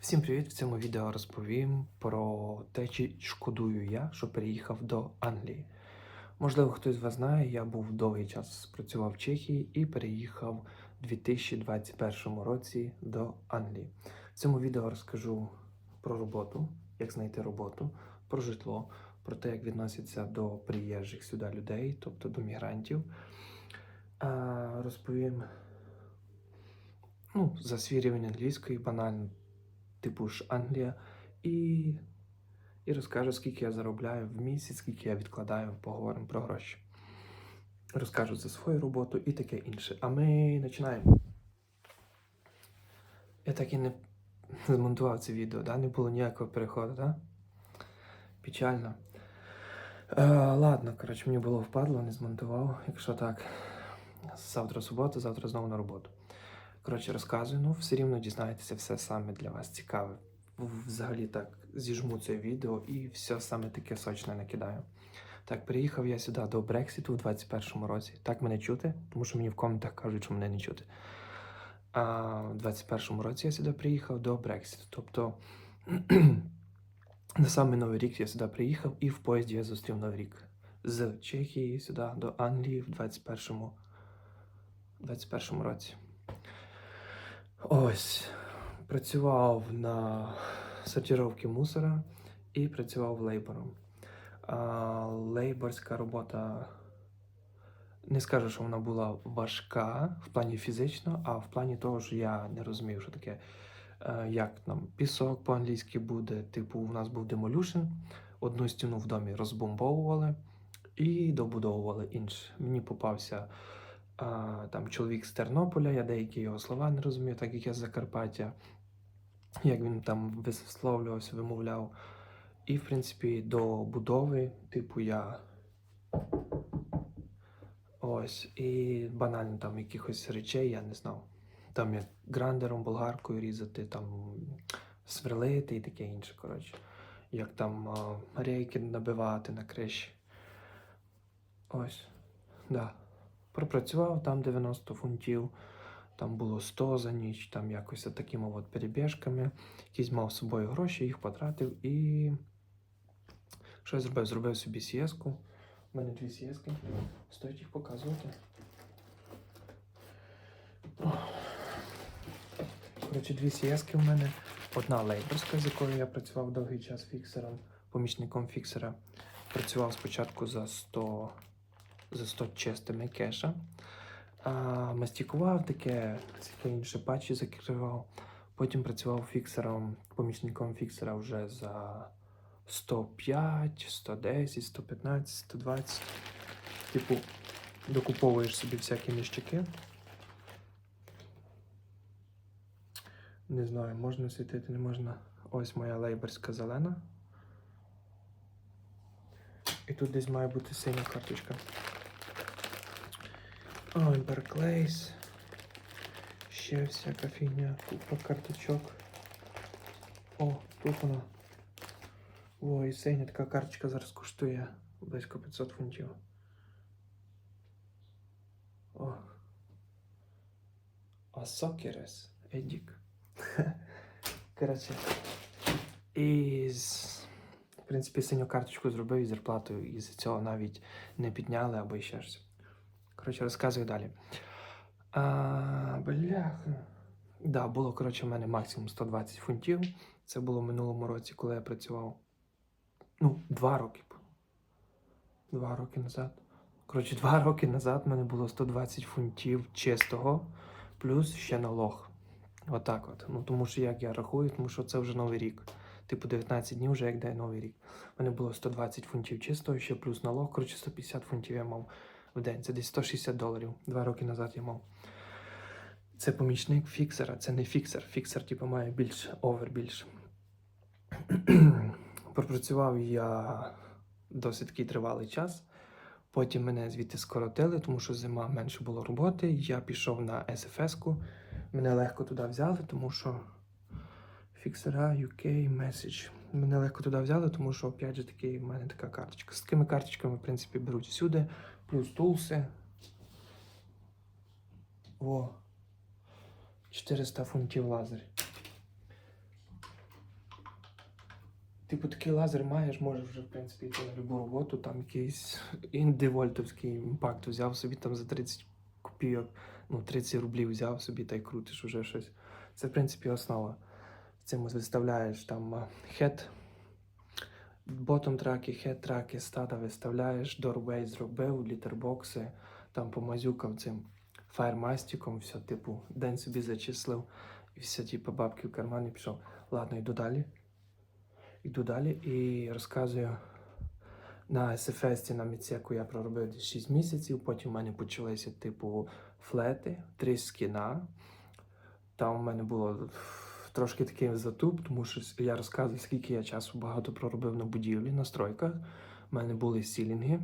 Всім привіт! В цьому відео розповім про те, чи шкодую я, що переїхав до Англії. Можливо, хтось з вас знає, я був довгий час працював в Чехії і переїхав у 2021 році до Англії. В цьому відео розкажу про роботу, як знайти роботу, про житло, про те, як відносяться до приїжджих сюди людей, тобто до мігрантів. Розповім ну, за свій рівень англійської, банально типу ж Англія, і, і розкажу, скільки я заробляю в місяць, скільки я відкладаю, поговоримо про гроші. Розкажу за свою роботу і таке інше. А ми починаємо. Я так і не змонтував це відео, да? не було ніякого переходу, да? Печально. Е, ладно, коротше, мені було впадло, не змонтував. Якщо так, завтра субота, завтра знову на роботу. Коротше, розказую, ну все рівно дізнаєтеся все саме для вас цікаве. Взагалі так зіжму це відео і все саме таке сочне накидаю. Так, приїхав я сюди до Брексіту в 21-му році. Так мене чути, тому що мені в коментах кажуть, що мене не чути. А в 21-му році я сюди приїхав до Брексіту. Тобто на самий новий рік я сюди приїхав і в поїзді я зустрів новий рік. З Чехії сюди до Англії в 21-му 21-му році. Ось. Працював на сортировці мусора і працював лейбором. А, лейборська робота не скажу, що вона була важка в плані фізично, а в плані того, що я не розумів, що таке, е, як нам пісок по-англійськи буде. Типу, у нас був демолюшн, одну стіну в домі розбомбовували і добудовували інше. Мені попався там чоловік з Тернополя, я деякі його слова не розумію, так як я з Закарпаття, як він там висловлювався, вимовляв. І, в принципі, до будови, типу, я. Ось, і банально там якихось речей я не знав. Там як грандером, болгаркою різати, там сверлити і таке інше, коротше. Як там рейки набивати на криші. Ось, да. Пропрацював там 90 фунтів, там було 100 за ніч, там якось такими от перебіжками. Якісь мав з собою гроші, їх потратив і. Що я зробив? Зробив собі сієску. У мене дві сієски. Стоїть їх показувати. Коротше, дві сієски в мене. Одна лейберська, з якою я працював довгий час фіксером, помічником фіксера. Працював спочатку за 100 за 100 чистими кеша. А, мастікував таке, таке інше патчі закривав. Потім працював фіксером, помічником фіксера вже за 105, 110, 115, 120. Типу, докуповуєш собі всякі ніщаки. Не знаю, можна світити, не можна. Ось моя лейберська зелена. І тут десь має бути синя карточка. Ой, Барклейс. Ще всяка фігня, купа карточок. О, тут вона. О, і синя така карточка зараз коштує близько 500 фунтів. О. А сокерес. Едік. Коротше. І з... В принципі, синю карточку зробив із зарплатою, і з цього навіть не підняли або ще щось. Коротше, розказую далі. А, бляха. Да, було, коротше, в мене максимум 120 фунтів. Це було в минулому році, коли я працював. Ну, два роки. Два роки назад. Коротше, два роки назад в мене було 120 фунтів чистого, плюс ще налог. Отак от. Ну, тому що як я рахую, тому що це вже новий рік. Типу 19 днів вже як де новий рік. У мене було 120 фунтів чистого, ще плюс налог. Коротше, 150 фунтів я мав в день. Це десь 160 доларів. Два роки назад я мав. Це помічник фіксера, це не фіксер. Фіксер, типу, має більш овер більше. Пропрацював я досить такий тривалий час. Потім мене звідти скоротили, тому що зима менше було роботи. Я пішов на SFS-ку. Мене легко туди взяли, тому що фіксера UK Message. Мене легко туди взяли, тому що, опять же, таки, в мене така карточка. З такими карточками, в принципі, беруть всюди, плюс тулси. О, 400 фунтів лазер. Типу, такий лазер маєш, можеш вже, в принципі, йти на любу роботу, там якийсь індивольтовський імпакт взяв собі там за 30 копійок, ну, 30 рублів взяв собі та й крутиш уже щось. Це, в принципі, основа. Цим виставляєш там хет, ботом траки, хет траки, стата виставляєш, дорвей зробив, літербокси, там помазюкав цим фаєрмастиком, все, типу, день собі зачислив, і все, типу, бабки в карман і пішов. Ладно, йду далі. Йду далі і розказую на SFS на міцеку я проробив десь 6 місяців, потім в мене почалися типу флети, три скіна. Там в мене було трошки такий затуп, тому що я розказую, скільки я часу багато проробив на будівлі, на стройках. У мене були сілінги,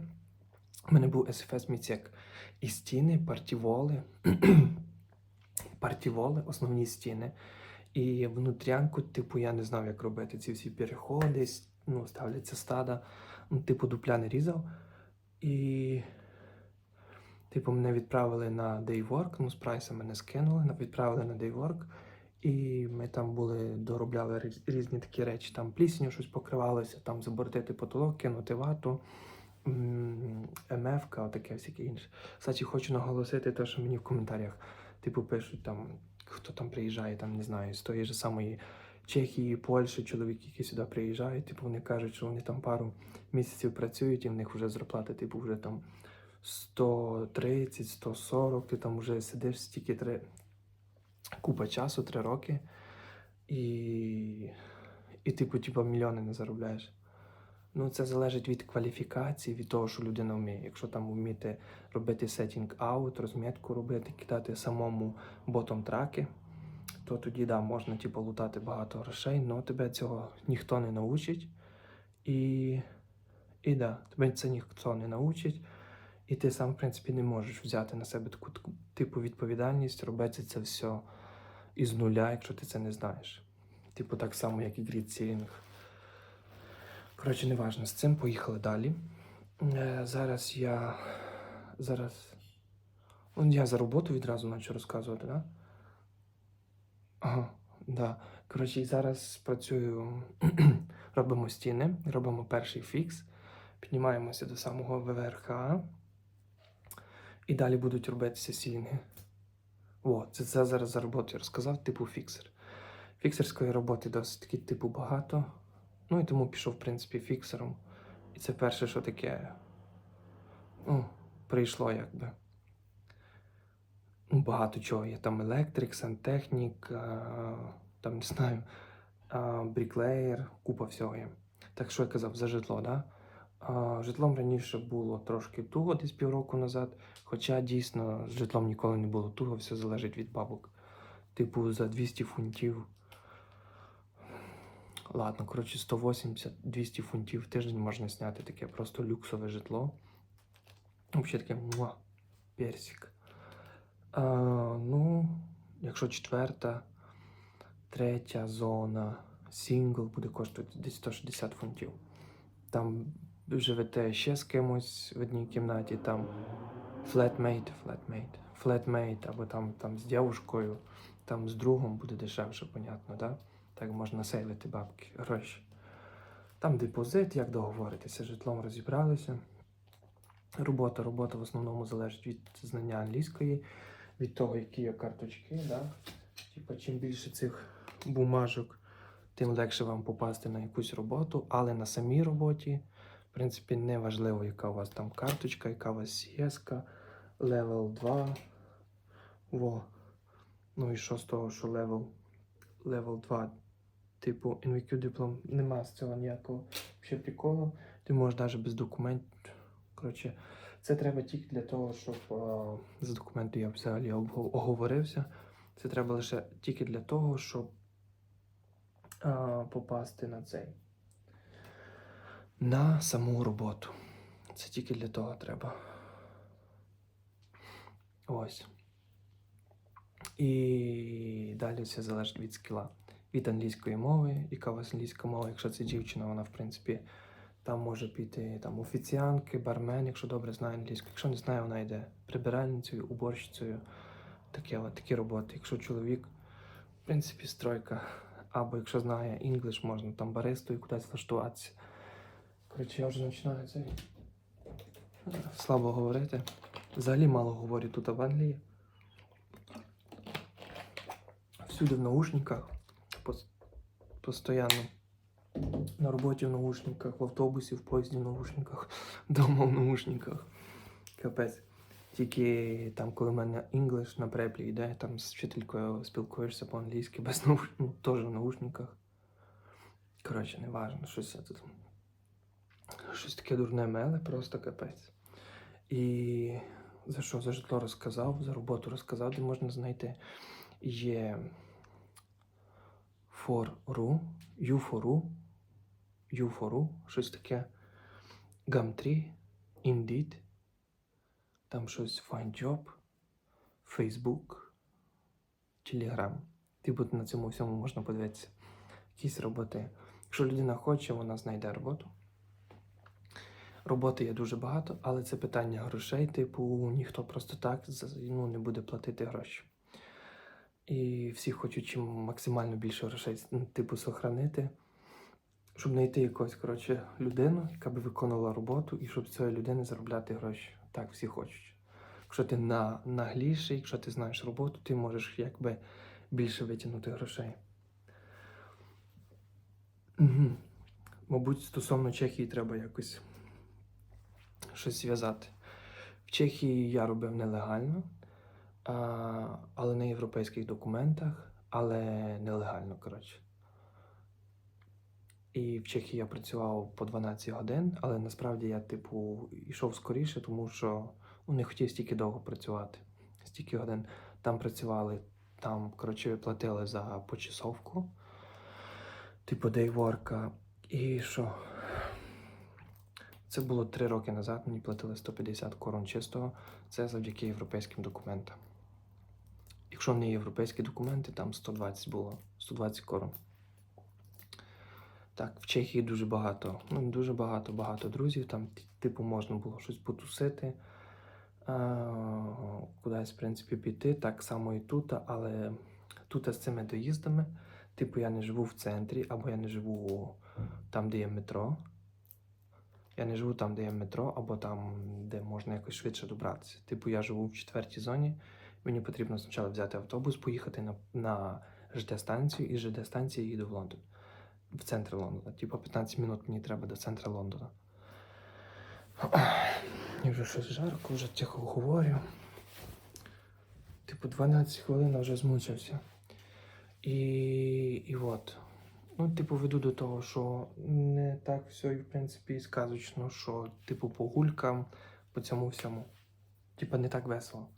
у мене був SFS міцек. І стіни, партіволи, партіволи, основні стіни. І внутрянку, типу, я не знав, як робити ці всі переходи, ну, ставляться стада. Ну, типу, дупля не різав. І, типу, мене відправили на Daywork, ну, з прайса мене скинули, відправили на Daywork. І ми там були, доробляли різні такі речі. Там плісню щось покривалося, там забортити потолок, кинути вату, м, МФ, отаке всяке інше. Кстати, хочу наголосити те, що мені в коментарях, типу, пишуть там, хто там приїжджає, там не знаю, з тої ж самої Чехії, Польщі, чоловіки, які сюди приїжджають, типу, вони кажуть, що вони там пару місяців працюють, і в них вже зарплата, типу, вже там 130, 140, ти там вже сидиш стільки три купа часу, три роки, і, і типу, типу, мільйони не заробляєш. Ну, це залежить від кваліфікації, від того, що людина вміє. Якщо там вміти робити сетінг аут, розмітку робити, кидати самому ботом траки, то тоді да, можна типу, лутати багато грошей, але тебе цього ніхто не научить. І, і да, тебе це ніхто не научить. І ти сам, в принципі, не можеш взяти на себе таку типу відповідальність, робити це все із нуля, якщо ти це не знаєш. Типу, так само, як і грідсілінг. Коротше, неважно, з цим поїхали далі. Е, зараз я. Зараз. Ну, я за роботу відразу почав розказувати, да? Ага, да. Коротше, зараз працюю, робимо стіни, робимо перший фікс, піднімаємося до самого ВВРХ. І далі будуть робитися сілінги. О, це, це зараз за роботу я розказав, типу фіксер. Фіксерської роботи досить таки типу багато. Ну і тому пішов, в принципі, фіксером. І це перше, що таке ну, прийшло якби. Ну, багато чого. Є там електрик, сантехнік, а, там не знаю, а, бріклеєр, купа всього є. Так що я казав, за житло, да? Житлом раніше було трошки туго, десь півроку назад. Хоча дійсно з житлом ніколи не було туго, все залежить від бабок. Типу, за 200 фунтів. Ладно, коротше, 180-200 фунтів в тиждень можна зняти таке просто люксове житло. Взагалі таке муа, персик. А, ну, якщо четверта, третя зона, сингл буде коштувати десь 160 фунтів. Там живете ще з кимось в одній кімнаті, там флетмейт, флетмейт, флетмейт, або там, там з дівушкою, там з другом буде дешевше, понятно, да? Так можна сейлити бабки, гроші. Там депозит, як договоритися, житлом розібралися. Робота, робота в основному залежить від знання англійської, від того, які є карточки. Да? Типа, чим більше цих бумажок, тим легше вам попасти на якусь роботу, але на самій роботі, в принципі, не важливо, яка у вас там карточка, яка у вас CS, левел 2. Во. Ну і що з того, що левел, левел 2, типу NVQ диплом, нема з цього ніякого ще приколу. Ти можеш навіть без документів. Коротше, це треба тільки для того, щоб а, за документи я взагалі оговорився. Це треба лише тільки для того, щоб а, попасти на цей. На саму роботу. Це тільки для того треба. Ось. І далі все залежить від скіла. Від англійської мови, яка у вас англійська мова, якщо це дівчина, вона в принципі там може піти там офіціантки, бармен, якщо добре знає англійську. Якщо не знає, вона йде прибиральницею, уборщицею. Таке, такі роботи. Якщо чоловік, в принципі, стройка. або якщо знає English, можна там баристою кудись влаштуватися. Коротше, я вже починаю цей слабо говорити. Взагалі мало говорю тут в Англії. Всюди в наушниках. Пос- Постоянно. На роботі в наушниках, в автобусі, в поїзді в наушниках, вдома в наушниках. Капець. Тільки там, коли в мене English на преплі йде, там з вчителькою спілкуєшся по-англійськи без науш... ну, теж в наушниках. Коротше, не важно, щось я тут. Щось таке дурне меле, просто капець. І за що? За житло розказав, за роботу розказав, де можна знайти. Є for.ru, u4.ru, u4.ru, щось таке. Gumtree, Indeed, там щось Find Facebook, Telegram. Типу на цьому всьому можна подивитися. Якісь роботи. Якщо людина хоче, вона знайде роботу. Роботи є дуже багато, але це питання грошей, типу, ніхто просто так ну, не буде платити гроші. І всі хочуть чим максимально більше грошей, типу, сохранити, щоб знайти якусь коротше, людину, яка би виконувала роботу, і щоб з цієї людини заробляти гроші. Так всі хочуть. Якщо ти на, нагліший, якщо ти знаєш роботу, ти можеш якби більше витягнути грошей. Угу. Мабуть, стосовно Чехії треба якось щось зв'язати. В Чехії я робив нелегально, але на європейських документах, але нелегально, коротше. І в Чехії я працював по 12 годин, але насправді я, типу, йшов скоріше, тому що ну, не хотів стільки довго працювати. Стільки годин там працювали, там, коротше, платили за почасовку, типу дейворка. І що? Це було три роки назад, мені платили 150 корон чистого. Це завдяки європейським документам. Якщо не європейські документи, там 120 було, 120 корон. Так, в Чехії дуже багато, ну дуже багато, багато друзів. Там, типу, можна було щось потусити, кудись, в принципі, піти. Так само і тут, але тут з цими доїздами, типу, я не живу в центрі, або я не живу там, де є метро. Я не живу там, де є метро, або там, де можна якось швидше добратися. Типу, я живу в четвертій зоні. Мені потрібно спочатку взяти автобус, поїхати на, на ЖД-станцію, і з ЖД-станції їду в Лондон. В центр Лондона. Типу 15 минут мені треба до центру Лондона. Мені вже щось жарко, вже тихо говорю. Типу 12 хвилин вже змучився. І, і от. Ну, типу, веду до того, що не так все, і, в принципі, сказочно, що, типу, по гулькам, по цьому всьому. Типу, не так весело.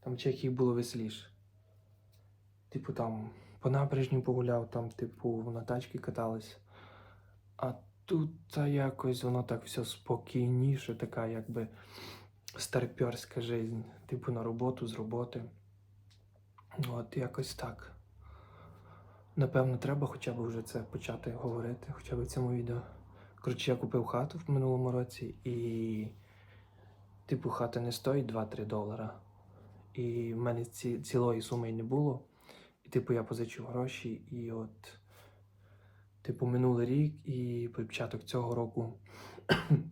Там Чехії було веселіше. Типу, там по набережні погуляв, там, типу, на тачки катались. А тут та якось воно так все спокійніше, така якби старперська жизнь. Типу на роботу з роботи. От якось так. Напевно, треба хоча б вже це почати говорити, хоча б в цьому відео. Коротше, я купив хату в минулому році і, типу, хата не стоїть 2-3 долара. І в мене ці, цілої суми не було. І, типу, я позичив гроші, і от, типу, минулий рік і початок цього року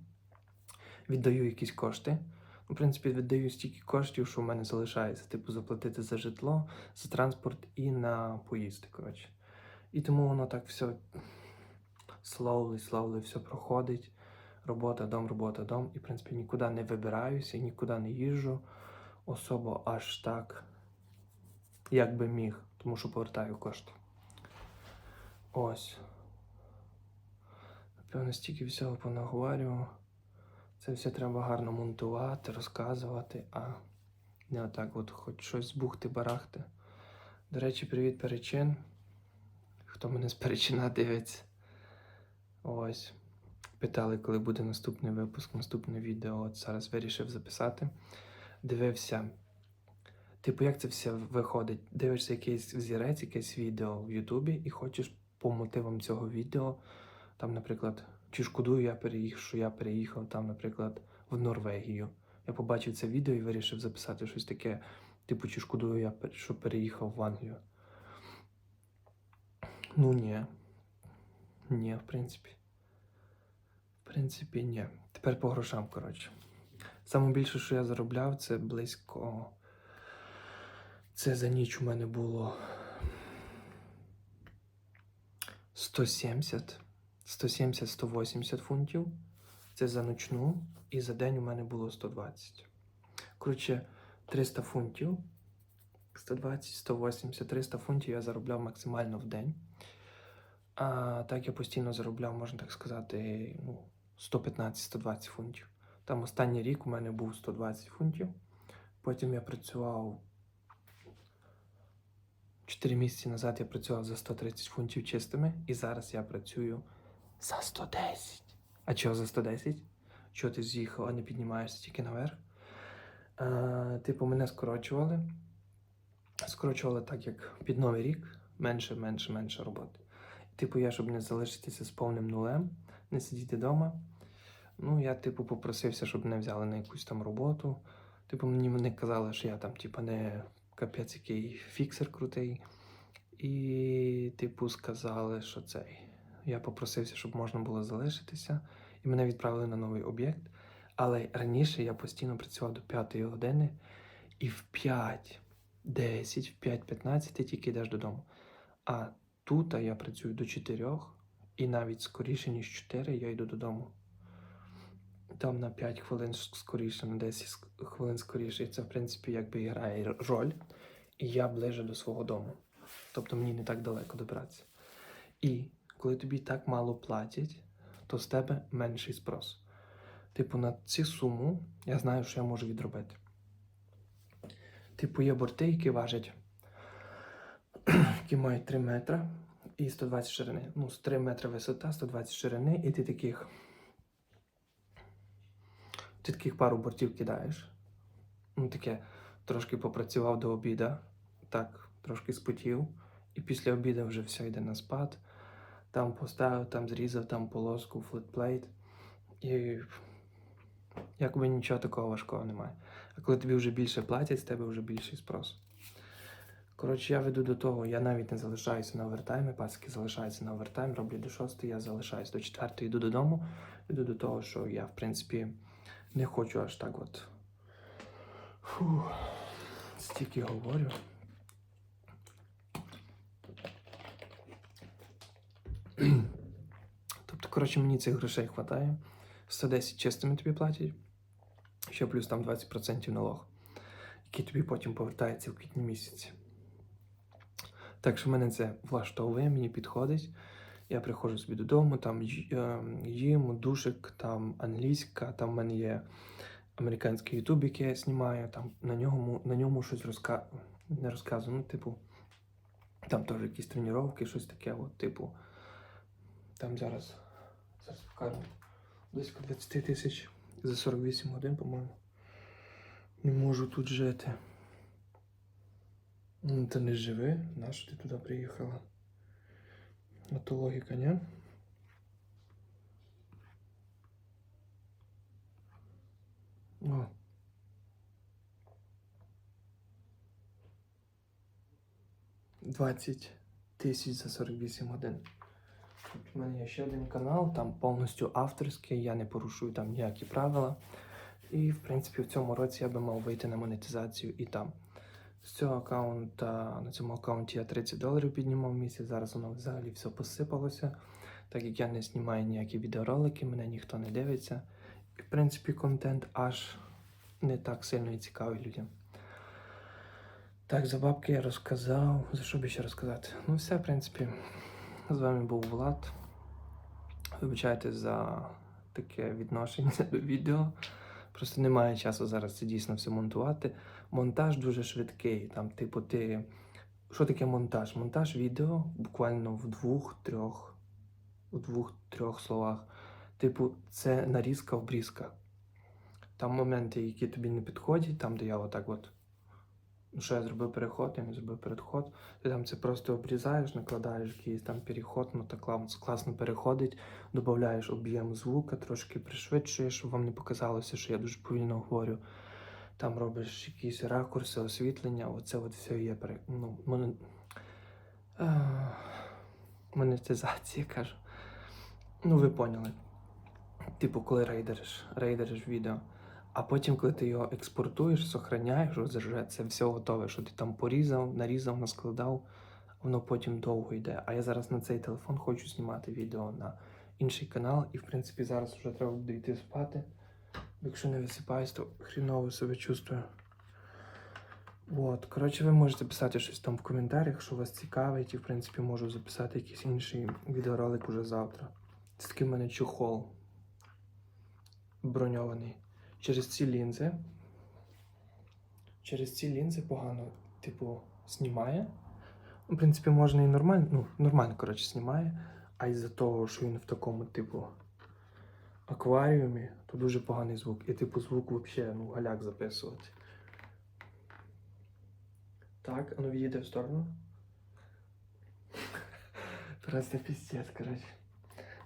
віддаю якісь кошти. Ну, В принципі, віддаю стільки коштів, що в мене залишається, типу, заплатити за житло, за транспорт і на поїзди, коротше. І тому воно так все slowly, slowly все проходить. Робота, дом, робота, дом. І, в принципі, нікуди не вибираюся, нікуди не їжджу особо аж так, як би міг, тому що повертаю кошти. Ось. Напевно, стільки всього понаговорював. Це все треба гарно монтувати, розказувати, а не отак от хоч щось збухти, барахти. До речі, привіт перечин. Хто мене з перечина дивиться. Ось. Питали, коли буде наступний випуск, наступне відео. От зараз вирішив записати. Дивився. Типу, як це все виходить? Дивишся якийсь взірець, якесь відео в Ютубі, і хочеш по мотивам цього відео, там, наприклад, чи шкодую я переїхав, що я переїхав там, наприклад, в Норвегію. Я побачив це відео і вирішив записати щось таке, типу, чи шкодую я, що переїхав в Англію. Ну, ні. Ні, в принципі. В принципі, ні. Тепер по грошам, коротше. Саме більше, що я заробляв, це близько. Це за ніч у мене було 170, 170-180 фунтів. Це за ночну, і за день у мене було 120. Коротше, 300 фунтів. 120, 180, 300 фунтів я заробляв максимально в день. А так я постійно заробляв, можна так сказати, ну, 115-120 фунтів. Там останній рік у мене був 120 фунтів. Потім я працював 4 місяці назад я працював за 130 фунтів чистими, і зараз я працюю за 110. А чого за 110? Чого ти з'їхав, а не піднімаєшся тільки наверх? А, типу, мене скорочували. Скорочували так, як під новий рік, менше, менше, менше роботи. Типу, я, щоб не залишитися з повним нулем, не сидіти вдома. Ну, я, типу, попросився, щоб мене взяли на якусь там роботу. Типу, мені вони казали, що я там, типу, не капець який фіксер крутий. І, типу, сказали, що цей. Я попросився, щоб можна було залишитися, і мене відправили на новий об'єкт. Але раніше я постійно працював до 5 години, і в 5, 10, в 5.15 ти тільки йдеш додому. А тут я працюю до 4, і навіть скоріше, ніж 4, я йду додому. Там на 5 хвилин скоріше, на 10 хвилин скоріше. І це, в принципі, якби грає роль. І я ближе до свого дому. Тобто мені не так далеко добиратися. І коли тобі так мало платять, то з тебе менший спрос. Типу, на цю суму я знаю, що я можу відробити. Типу, є борти, які важать, які мають 3 метри і 120 ширини. Ну, з 3 метри висота, 120 ширини, і ти таких. Ти таких пару бортів кидаєш. Ну, таке трошки попрацював до обіда, так, трошки спотів. І після обіду вже все йде на спад. Там поставив, там зрізав, там полоску, флетплейт. І якби нічого такого важкого немає. А коли тобі вже більше платять, з тебе вже більший спрос. Коротше, я веду до того, я навіть не залишаюся на овертаймі, пацики залишаються на овертайм, роблю до 6, я залишаюсь до 4, йду додому. Йду до того, що я, в принципі, не хочу аж так от. Фу, стільки говорю. Тобто, коротше, мені цих грошей вистачає. 110 чистими тобі платять, ще плюс там 20% налог, який тобі потім повертається в квітні місяці. Так що мене це влаштовує, мені підходить. Я приходжу собі додому, там е, їм, душик, там англійська, там в мене є американський ютуб, який я знімаю, там на ньому, на ньому щось розка... не розказую, ну, типу, там теж якісь тренування, щось таке, от, типу, там зараз, зараз покажу, близько 20 тисяч за 48 годин, по-моєму. Не можу тут жити. Ну, Ти не живи, нащо ти туди приїхала? Ну, то логіка, ні? О. Двадцять тисяч за 48 годин. У мене є ще один канал, там повністю авторський, я не порушую там ніякі правила. І, в принципі, в цьому році я би мав вийти на монетизацію і там. З цього аккаунта, на цьому аккаунті я 30 доларів піднімав місяць, зараз воно взагалі все посипалося. Так як я не знімаю ніякі відеоролики, мене ніхто не дивиться. І, в принципі, контент аж не так сильно і цікавий людям. Так, за бабки я розказав. За що би ще розказати? Ну, все, в принципі. З вами був Влад. Вибачайте за таке відношення до відео. Просто немає часу зараз це дійсно все монтувати. Монтаж дуже швидкий. Там, типу, ти. Що таке монтаж? Монтаж відео буквально в двох-трьох, у двох-трьох словах. Типу, це нарізка-вбрізка. Там моменти, які тобі не підходять, там, де я отак от. Ну, що я зробив переход, я не зробив переход. Ти там це просто обрізаєш, накладаєш якийсь там переход, ну так класно, переходить, додаєш об'єм звука, трошки пришвидшуєш, щоб вам не показалося, що я дуже повільно говорю. Там робиш якісь ракурси, освітлення, оце от все є. Ну, моне... Монетизація, кажу. Ну, ви поняли. Типу, коли рейдериш, рейдериш відео. А потім, коли ти його експортуєш, сохраняєш, вже це все готове, що ти там порізав, нарізав, наскладав, воно потім довго йде. А я зараз на цей телефон хочу знімати відео на інший канал, і в принципі зараз вже треба буде йти спати. Якщо не висипаюсь, то хріново себе чувствую. От, коротше, ви можете писати щось там в коментарях, що вас цікавить, і в принципі можу записати якийсь інший відеоролик уже завтра. Це такий в мене чохол броньований. Через ці лінзи. Через ці лінзи погано, типу, знімає. В принципі, можна і нормально, ну, нормально, коротше, знімає. А із-за того, що він в такому, типу, акваріумі, то дуже поганий звук. І, типу, звук взагалі, ну, галяк записувати. Так, а ну в сторону. Просто піздець, коротше.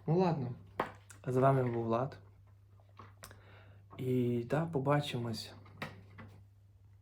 Ну ладно. А з вами був Влад. І да, побачимось.